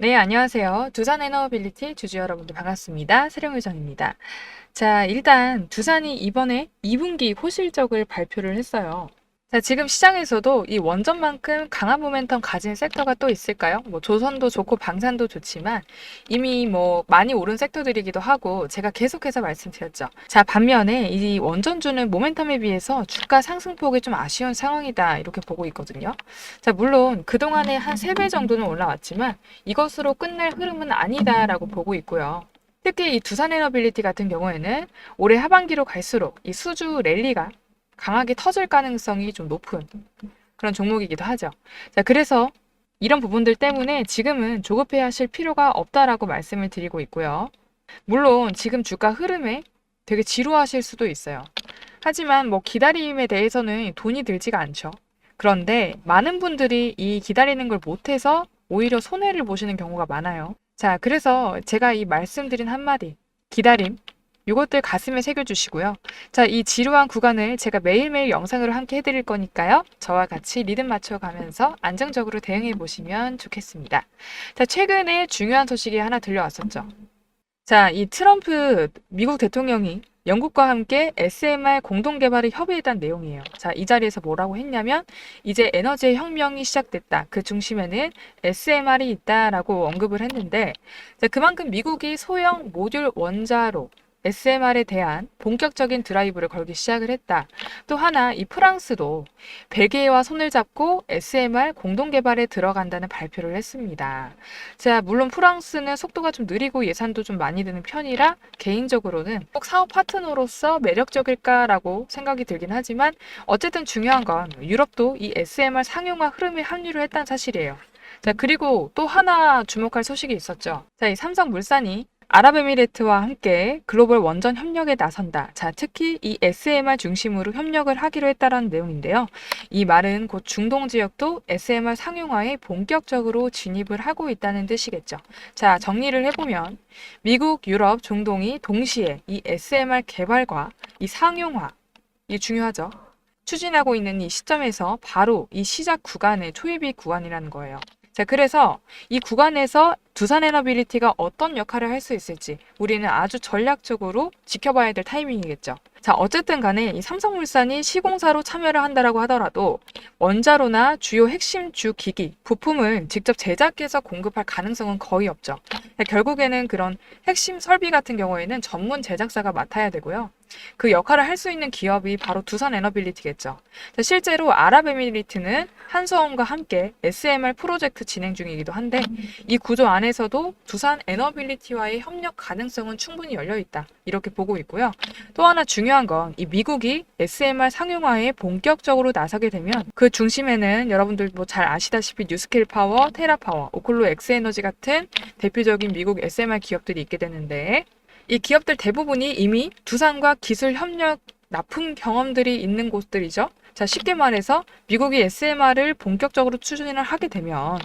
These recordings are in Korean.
네, 안녕하세요. 두산 에너빌리티 주주 여러분들 반갑습니다. 세령유정입니다. 자, 일단 두산이 이번에 2분기 호실적을 발표를 했어요. 자, 지금 시장에서도 이 원전만큼 강한 모멘텀 가진 섹터가 또 있을까요? 뭐 조선도 좋고 방산도 좋지만 이미 뭐 많이 오른 섹터들이기도 하고 제가 계속해서 말씀드렸죠. 자, 반면에 이 원전주는 모멘텀에 비해서 주가 상승폭이 좀 아쉬운 상황이다 이렇게 보고 있거든요. 자, 물론 그동안에 한 3배 정도는 올라왔지만 이것으로 끝날 흐름은 아니다라고 보고 있고요. 특히 이 두산에너빌리티 같은 경우에는 올해 하반기로 갈수록 이 수주 랠리가 강하게 터질 가능성이 좀 높은 그런 종목이기도 하죠. 자, 그래서 이런 부분들 때문에 지금은 조급해 하실 필요가 없다라고 말씀을 드리고 있고요. 물론 지금 주가 흐름에 되게 지루하실 수도 있어요. 하지만 뭐 기다림에 대해서는 돈이 들지가 않죠. 그런데 많은 분들이 이 기다리는 걸 못해서 오히려 손해를 보시는 경우가 많아요. 자, 그래서 제가 이 말씀드린 한마디, 기다림, 이것들 가슴에 새겨주시고요. 자, 이 지루한 구간을 제가 매일매일 영상으로 함께 해드릴 거니까요. 저와 같이 리듬 맞춰가면서 안정적으로 대응해 보시면 좋겠습니다. 자, 최근에 중요한 소식이 하나 들려왔었죠. 자, 이 트럼프 미국 대통령이 영국과 함께 SMR 공동 개발에 협의했다는 내용이에요. 자, 이 자리에서 뭐라고 했냐면 이제 에너지의 혁명이 시작됐다. 그 중심에는 SMR이 있다라고 언급을 했는데 자, 그만큼 미국이 소형 모듈 원자로 SMR에 대한 본격적인 드라이브를 걸기 시작을 했다. 또 하나 이 프랑스도 벨기에와 손을 잡고 SMR 공동 개발에 들어간다는 발표를 했습니다. 자, 물론 프랑스는 속도가 좀 느리고 예산도 좀 많이 드는 편이라 개인적으로는 꼭 사업 파트너로서 매력적일까라고 생각이 들긴 하지만 어쨌든 중요한 건 유럽도 이 SMR 상용화 흐름에 합류를 했다는 사실이에요. 자, 그리고 또 하나 주목할 소식이 있었죠. 자, 이 삼성물산이 아랍에미레트와 함께 글로벌 원전 협력에 나선다. 자, 특히 이 SMR 중심으로 협력을 하기로 했다라는 내용인데요. 이 말은 곧 중동 지역도 SMR 상용화에 본격적으로 진입을 하고 있다는 뜻이겠죠. 자, 정리를 해보면 미국, 유럽, 중동이 동시에 이 SMR 개발과 이 상용화, 이 중요하죠. 추진하고 있는 이 시점에서 바로 이 시작 구간의 초입이 구간이라는 거예요. 자, 그래서 이 구간에서 두산 에너빌리티가 어떤 역할을 할 수 있을지 우리는 아주 전략적으로 지켜봐야 될 타이밍이겠죠. 자, 어쨌든 간에 이 삼성물산이 시공사로 참여를 한다라고 하더라도 원자로나 주요 핵심 주 기기, 부품을 직접 제작해서 공급할 가능성은 거의 없죠. 결국에는 그런 핵심 설비 같은 경우에는 전문 제작사가 맡아야 되고요. 그 역할을 할 수 있는 기업이 바로 두산 에너빌리티겠죠. 자, 실제로 아랍에미리트는 한수원과 함께 SMR 프로젝트 진행 중이기도 한데 이 구조 안에서도 두산 에너빌리티와의 협력 가능성은 충분히 열려 있다. 이렇게 보고 있고요. 또 하나 중요한 건 이 미국이 SMR 상용화에 본격적으로 나서게 되면 그 중심에는 여러분들 뭐 잘 아시다시피 뉴스케일 파워, 테라 파워, 오클로 엑스 에너지 같은 대표적인 미국 SMR 기업들이 있게 되는데 이 기업들 대부분이 이미 두산과 기술 협력 납품 경험들이 있는 곳들이죠. 자, 쉽게 말해서 미국이 SMR을 본격적으로 추진을 하게 되면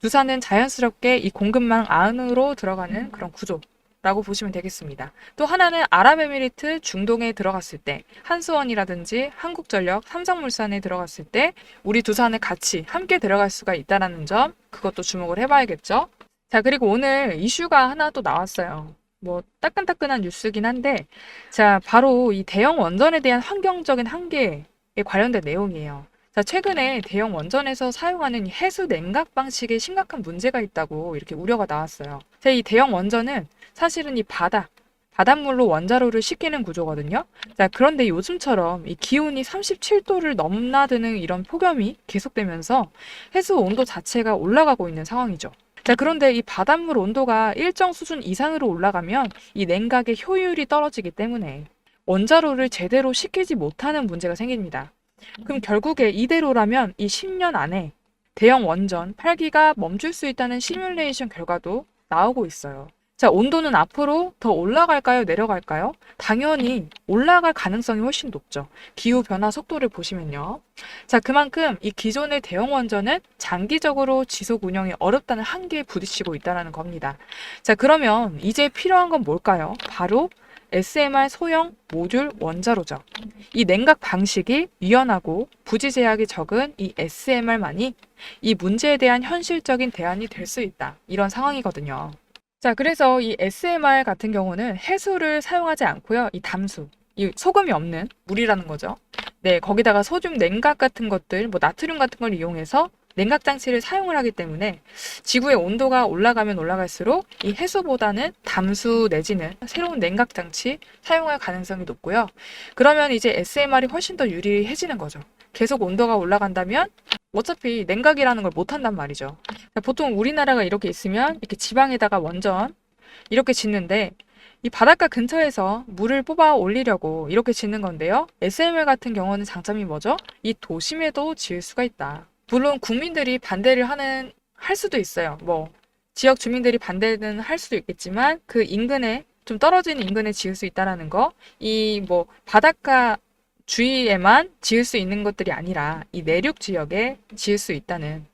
두산은 자연스럽게 이 공급망 안으로 들어가는 그런 구조 라고 보시면 되겠습니다. 또 하나는 아랍에미리트 중동에 들어갔을 때 한수원이라든지 한국전력, 삼성물산에 들어갔을 때 우리 두산을 같이 함께 들어갈 수가 있다라는 점 그것도 주목을 해봐야겠죠. 자, 그리고 오늘 이슈가 하나 또 나왔어요. 뭐 따끈따끈한 뉴스긴 한데 자, 바로 이 대형 원전에 대한 환경적인 한계에 관련된 내용이에요. 자, 최근에 대형 원전에서 사용하는 이 해수 냉각 방식에 심각한 문제가 있다고 이렇게 우려가 나왔어요. 자, 이 대형 원전은 사실은 이 바다, 바닷물로 원자로를 식히는 구조거든요. 자, 그런데 요즘처럼 이 기온이 37도를 넘나드는 이런 폭염이 계속되면서 해수 온도 자체가 올라가고 있는 상황이죠. 자, 그런데 이 바닷물 온도가 일정 수준 이상으로 올라가면 이 냉각의 효율이 떨어지기 때문에 원자로를 제대로 식히지 못하는 문제가 생깁니다. 그럼 결국에 이대로라면 이 10년 안에 대형 원전 8기가 멈출 수 있다는 시뮬레이션 결과도 나오고 있어요. 자, 온도는 앞으로 더 올라갈까요? 내려갈까요? 당연히 올라갈 가능성이 훨씬 높죠. 기후 변화 속도를 보시면요. 자, 그만큼 이 기존의 대형 원전은 장기적으로 지속 운영이 어렵다는 한계에 부딪히고 있다는 겁니다. 자, 그러면 이제 필요한 건 뭘까요? 바로 SMR 소형 모듈 원자로죠. 이 냉각 방식이 유연하고 부지 제약이 적은 이 SMR만이 이 문제에 대한 현실적인 대안이 될 수 있다. 이런 상황이거든요. 자, 그래서 이 SMR 같은 경우는 해수를 사용하지 않고요. 이 담수, 이 소금이 없는 물이라는 거죠. 네, 거기다가 소듐 냉각 같은 것들, 뭐 나트륨 같은 걸 이용해서 냉각 장치를 사용을 하기 때문에 지구의 온도가 올라가면 올라갈수록 이 해수보다는 담수 내지는 새로운 냉각 장치 사용할 가능성이 높고요. 그러면 이제 SMR이 훨씬 더 유리해지는 거죠. 계속 온도가 올라간다면 어차피 냉각이라는 걸 못한단 말이죠. 보통 우리나라가 이렇게 있으면 이렇게 지방에다가 원전 이렇게 짓는데 이 바닷가 근처에서 물을 뽑아 올리려고 이렇게 짓는 건데요. SMR 같은 경우는 장점이 뭐죠? 이 도심에도 지을 수가 있다. 물론 국민들이 반대를 하는 할 수도 있어요. 뭐 지역 주민들이 반대는 할 수도 있겠지만 그 인근에 좀 떨어진 인근에 지을 수 있다라는 거, 이 뭐 바닷가 주위에만 지을 수 있는 것들이 아니라 이 내륙 지역에 지을 수 있다는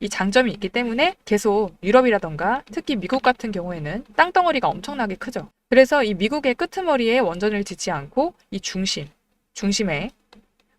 이 장점이 있기 때문에 계속 유럽이라던가 특히 미국 같은 경우에는 땅덩어리가 엄청나게 크죠. 그래서 이 미국의 끄트머리에 원전을 짓지 않고 이 중심, 중심에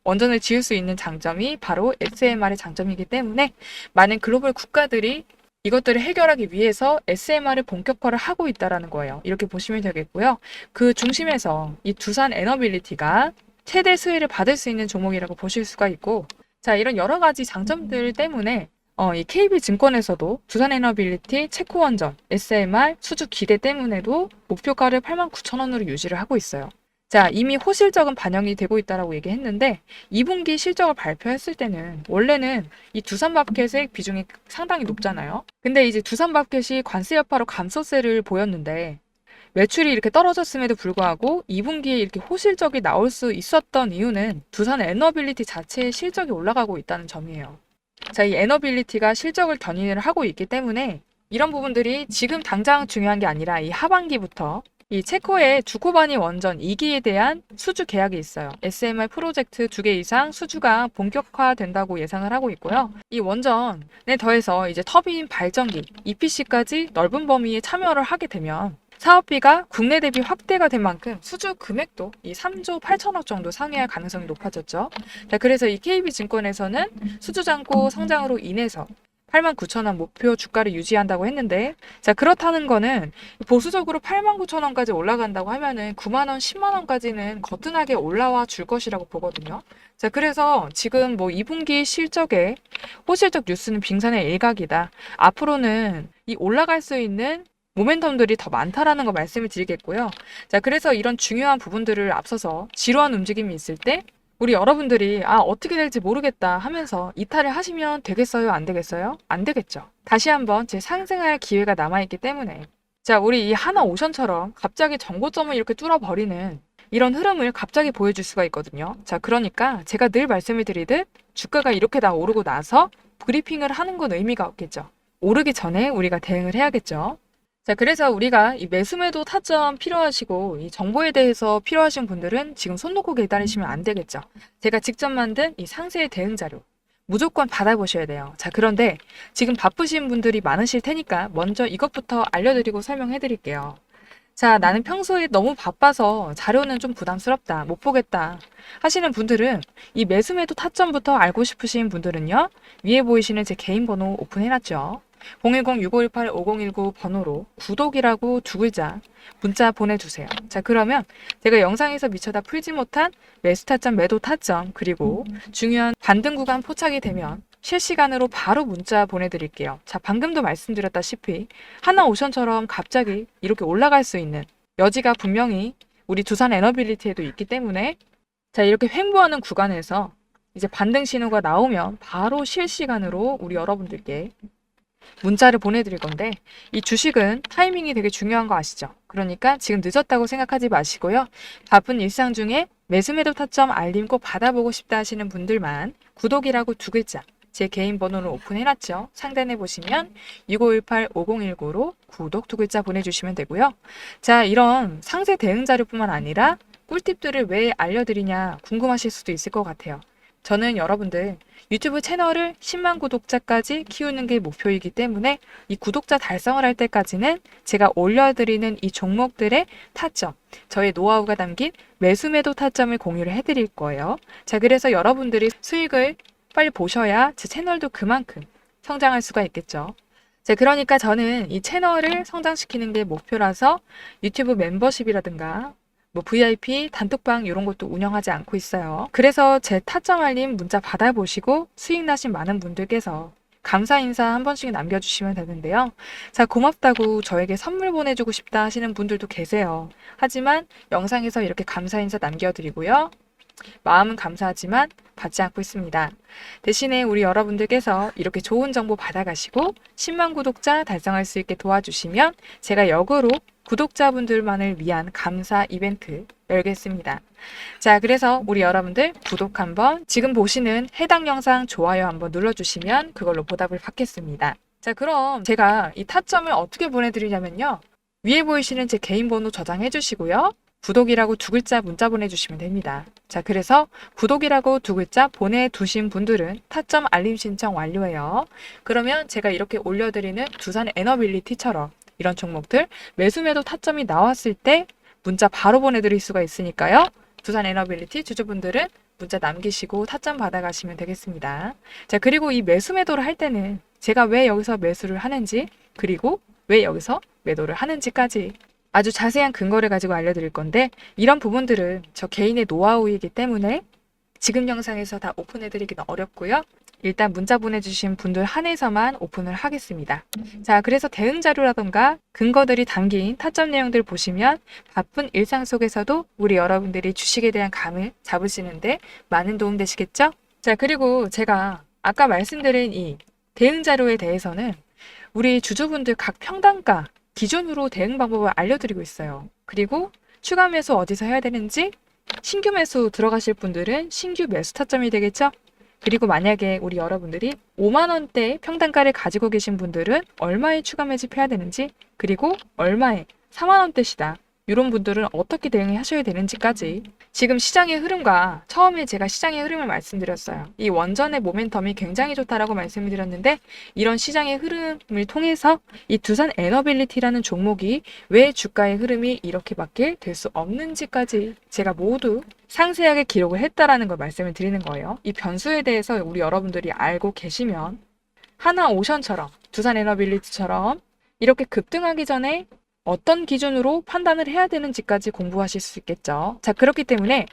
원전을 지을 수 있는 장점이 바로 SMR의 장점이기 때문에 많은 글로벌 국가들이 이것들을 해결하기 위해서 SMR을 본격화를 하고 있다라는 거예요. 이렇게 보시면 되겠고요. 그 중심에서 이 두산 에너빌리티가 최대 수혜를 받을 수 있는 종목이라고 보실 수가 있고, 자, 이런 여러 가지 장점들 때문에 어, 이 KB증권에서도 두산에너빌리티 체코원전, SMR, 수주 기대 때문에도 목표가를 89,000원으로 유지를 하고 있어요. 자, 이미 호실적은 반영이 되고 있다라고 얘기했는데 2분기 실적을 발표했을 때는 원래는 이 두산마켓의 비중이 상당히 높잖아요. 근데 이제 두산마켓이 관세 여파로 감소세를 보였는데 매출이 이렇게 떨어졌음에도 불구하고 2분기에 이렇게 호실적이 나올 수 있었던 이유는 두산 에너빌리티 자체의 실적이 올라가고 있다는 점이에요. 자, 이 에너빌리티가 실적을 견인을 하고 있기 때문에 이런 부분들이 지금 당장 중요한 게 아니라 이 하반기부터 이 체코의 주코바니 원전 2기에 대한 수주 계약이 있어요. SMR 프로젝트 두개 이상 수주가 본격화된다고 예상을 하고 있고요. 이 원전에 더해서 이제 터빈 발전기, EPC까지 넓은 범위에 참여를 하게 되면 사업비가 국내 대비 확대가 된 만큼 수주 금액도 이 3조 8천억 정도 상회할 가능성이 높아졌죠. 자, 그래서 이 KB증권에서는 수주 잔고 성장으로 인해서 8만 9천 원 목표 주가를 유지한다고 했는데 자 그렇다는 거는 보수적으로 8만 9천 원까지 올라간다고 하면은 9만 원, 10만 원까지는 거뜬하게 올라와 줄 것이라고 보거든요. 자 그래서 지금 뭐 2분기 실적에 호실적 뉴스는 빙산의 일각이다. 앞으로는 이 올라갈 수 있는 모멘텀들이 더 많다라는 거 말씀을 드리겠고요. 자, 그래서 이런 중요한 부분들을 앞서서 지루한 움직임이 있을 때 우리 여러분들이 아, 어떻게 될지 모르겠다 하면서 이탈을 하시면 되겠어요? 안 되겠어요? 안 되겠죠. 다시 한번 제 상승할 기회가 남아있기 때문에 자, 우리 이 하나 오션처럼 갑자기 정고점을 이렇게 뚫어버리는 이런 흐름을 갑자기 보여줄 수가 있거든요. 자, 그러니까 제가 늘 말씀을 드리듯 주가가 이렇게 다 오르고 나서 브리핑을 하는 건 의미가 없겠죠. 오르기 전에 우리가 대응을 해야겠죠. 자, 그래서 우리가 이 매수매도 타점 필요하시고 이 정보에 대해서 필요하신 분들은 지금 손 놓고 기다리시면 안 되겠죠. 제가 직접 만든 이 상세 대응 자료 무조건 받아보셔야 돼요. 자, 그런데 지금 바쁘신 분들이 많으실 테니까 먼저 이것부터 알려드리고 설명해 드릴게요. 자, 나는 평소에 너무 바빠서 자료는 좀 부담스럽다, 못 보겠다 하시는 분들은 이 매수매도 타점부터 알고 싶으신 분들은요, 위에 보이시는 제 개인 번호 오픈해놨죠. 010-6518-5019 번호로 구독이라고 두 글자 문자 보내주세요. 자, 그러면 제가 영상에서 미처 다 풀지 못한 매수 타점, 매도 타점, 그리고 중요한 반등 구간 포착이 되면 실시간으로 바로 문자 보내드릴게요. 자, 방금도 말씀드렸다시피 하나 오션처럼 갑자기 이렇게 올라갈 수 있는 여지가 분명히 우리 두산 에너빌리티에도 있기 때문에 자, 이렇게 횡보하는 구간에서 이제 반등 신호가 나오면 바로 실시간으로 우리 여러분들께 문자를 보내드릴 건데 이 주식은 타이밍이 되게 중요한 거 아시죠? 그러니까 지금 늦었다고 생각하지 마시고요. 바쁜 일상 중에 매수매도 타점 알림 꼭 받아보고 싶다 하시는 분들만 구독이라고 두 글자 제 개인 번호를 오픈해놨죠. 상단에 보시면 6518-5019로 구독 두 글자 보내주시면 되고요. 자 이런 상세 대응 자료뿐만 아니라 꿀팁들을 왜 알려드리냐 궁금하실 수도 있을 것 같아요. 저는 여러분들 유튜브 채널을 10만 구독자까지 키우는 게 목표이기 때문에 이 구독자 달성을 할 때까지는 제가 올려드리는 이 종목들의 타점, 저의 노하우가 담긴 매수 매도 타점을 공유를 해드릴 거예요. 자, 그래서 여러분들이 수익을 빨리 보셔야 제 채널도 그만큼 성장할 수가 있겠죠. 자, 그러니까 저는 이 채널을 성장시키는 게 목표라서 유튜브 멤버십이라든가 뭐 VIP 단톡방 이런 것도 운영하지 않고 있어요. 그래서 제 타점 알림 문자 받아보시고 수익 나신 많은 분들께서 감사 인사 한 번씩 남겨주시면 되는데요. 자, 고맙다고 저에게 선물 보내주고 싶다 하시는 분들도 계세요. 하지만 영상에서 이렇게 감사 인사 남겨드리고요. 마음은 감사하지만 받지 않고 있습니다. 대신에 우리 여러분들께서 이렇게 좋은 정보 받아가시고 10만 구독자 달성할 수 있게 도와주시면 제가 역으로 구독자분들만을 위한 감사 이벤트 열겠습니다. 자, 그래서 우리 여러분들 구독 한번 지금 보시는 해당 영상 좋아요 한번 눌러주시면 그걸로 보답을 받겠습니다. 자, 그럼 제가 이 타점을 어떻게 보내드리냐면요. 위에 보이시는 제 개인 번호 저장해 주시고요. 구독이라고 두 글자 문자 보내주시면 됩니다. 자, 그래서 구독이라고 두 글자 보내두신 분들은 타점 알림 신청 완료해요. 그러면 제가 이렇게 올려드리는 두산 에너빌리티처럼 이런 종목들 매수 매도 타점이 나왔을 때 문자 바로 보내드릴 수가 있으니까요. 두산 에너빌리티 주주분들은 문자 남기시고 타점 받아가시면 되겠습니다. 자, 그리고 이 매수 매도를 할 때는 제가 왜 여기서 매수를 하는지 그리고 왜 여기서 매도를 하는지까지 아주 자세한 근거를 가지고 알려드릴 건데 이런 부분들은 저 개인의 노하우이기 때문에 지금 영상에서 다 오픈해드리기는 어렵고요. 일단 문자 보내주신 분들 한해서만 오픈을 하겠습니다. 자, 그래서 대응 자료라던가 근거들이 담긴 타점 내용들 보시면 바쁜 일상 속에서도 우리 여러분들이 주식에 대한 감을 잡으시는데 많은 도움 되시겠죠? 자, 그리고 제가 아까 말씀드린 이 대응 자료에 대해서는 우리 주주분들 각 평단가 기준으로 대응 방법을 알려드리고 있어요. 그리고 추가 매수 어디서 해야 되는지 신규 매수 들어가실 분들은 신규 매수 타점이 되겠죠? 그리고 만약에 우리 여러분들이 5만 원대 평단가를 가지고 계신 분들은 얼마에 추가 매집해야 되는지 그리고 얼마에 4만 원대시다. 이런 분들은 어떻게 대응을 하셔야 되는지까지 지금 시장의 흐름과 처음에 제가 시장의 흐름을 말씀드렸어요. 이 원전의 모멘텀이 굉장히 좋다라고 말씀을 드렸는데 이런 시장의 흐름을 통해서 이 두산 에너빌리티라는 종목이 왜 주가의 흐름이 이렇게밖에 될 수 없는지까지 제가 모두 상세하게 기록을 했다라는 걸 말씀을 드리는 거예요. 이 변수에 대해서 우리 여러분들이 알고 계시면 하나 오션처럼 두산 에너빌리티처럼 이렇게 급등하기 전에 어떤 기준으로 판단을 해야 되는지까지 공부하실 수 있겠죠. 자, 그렇기 때문에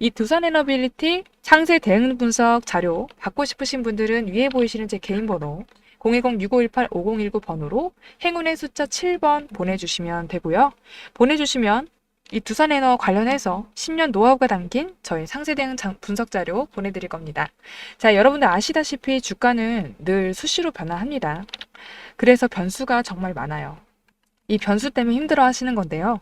이 두산 에너빌리티 상세 대응 분석 자료 받고 싶으신 분들은 위에 보이시는 제 개인 번호 010-6518-5019 번호로 행운의 숫자 7번 보내주시면 되고요. 보내주시면 이 두산 에너 관련해서 10년 노하우가 담긴 저희 상세 대응 장- 분석 자료 보내드릴 겁니다. 자, 여러분들 아시다시피 주가는 늘 수시로 변화합니다. 그래서 변수가 정말 많아요. 이 변수 때문에 힘들어 하시는 건데요.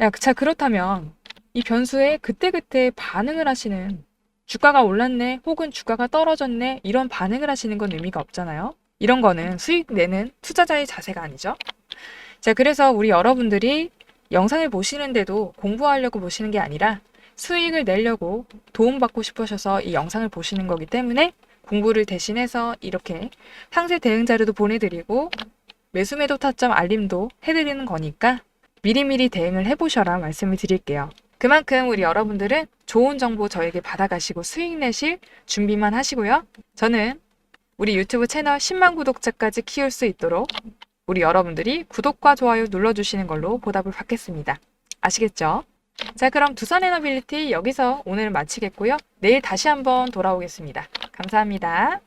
야, 자, 그렇다면 이 변수에 그때그때 반응을 하시는 주가가 올랐네 혹은 주가가 떨어졌네 이런 반응을 하시는 건 의미가 없잖아요. 이런 거는 수익 내는 투자자의 자세가 아니죠. 자, 그래서 우리 여러분들이 영상을 보시는데도 공부하려고 보시는 게 아니라 수익을 내려고 도움받고 싶으셔서 이 영상을 보시는 거기 때문에 공부를 대신해서 이렇게 상세 대응 자료도 보내드리고 매수 매도 타점 알림도 해드리는 거니까 미리미리 대응을 해보셔라 말씀을 드릴게요. 그만큼 우리 여러분들은 좋은 정보 저에게 받아가시고 수익 내실 준비만 하시고요. 저는 우리 유튜브 채널 10만 구독자까지 키울 수 있도록 우리 여러분들이 구독과 좋아요 눌러주시는 걸로 보답을 받겠습니다. 아시겠죠? 자, 그럼 두산 에너빌리티 여기서 오늘 마치겠고요. 내일 다시 한번 돌아오겠습니다. 감사합니다.